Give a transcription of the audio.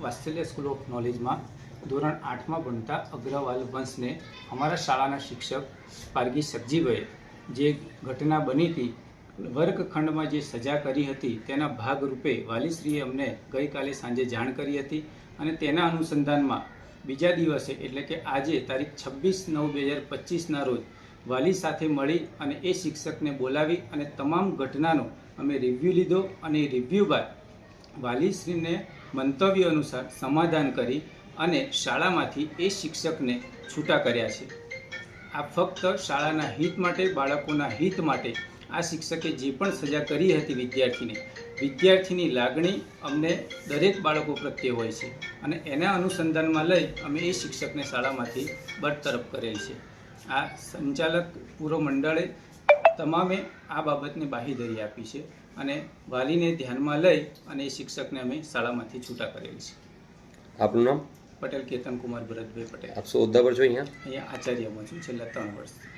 Vatsalya school of નોલેજમાં ધોરણ આઠમાં ભણતા અગ્રવાલ વંશને અમારા શાળાના શિક્ષક પારગી સબજીભાઈ જે ઘટના બની હતી, વર્ગખંડમાં જે સજા કરી હતી, તેના ભાગરૂપે વાલીશ્રીએ અમને ગઈકાલે સાંજે જાણ કરી હતી અને તેના અનુસંધાનમાં બીજા દિવસે, એટલે કે આજે તારીખ છવ્વીસ નવ બે હજાર પચીસના રોજ, વાલી સાથે મળી અને એ શિક્ષકને બોલાવી અને તમામ ઘટનાનો અમે રિવ્યૂ લીધો અને રિવ્યૂ બાદ વાલીશ્રીને મંતવ્ય અનુસાર સમાધાન કરી અને શાળામાંથી એ શિક્ષકને છૂટા કર્યા છે. આ ફક્ત શાળાના હિત માટે, બાળકોના હિત માટે આ શિક્ષકે જે પણ સજા કરી હતી વિદ્યાર્થીને, વિદ્યાર્થીની લાગણી અમને દરેક બાળકો પ્રત્યે હોય છે અને એના અનુસંધાનમાં લઈ અમે એ શિક્ષકને શાળામાંથી બરતરફ કરેલ છે. આ સંચાલક પૂરો મંડળે તમામે આ બાબતને બાહીધરી આપી છે અને વાલીને ધ્યાનમાં લઈ અને એ શિક્ષકને અમે શાળામાંથી છૂટા કરેલ છે. આપનું નામ? પટેલ કેતન કુમાર ભરતભાઈ પટેલ. આપ શું હોદ્દા પર છો અહીંયા? અહીંયા આચાર્યમાં છું છેલ્લા ત્રણ વર્ષથી.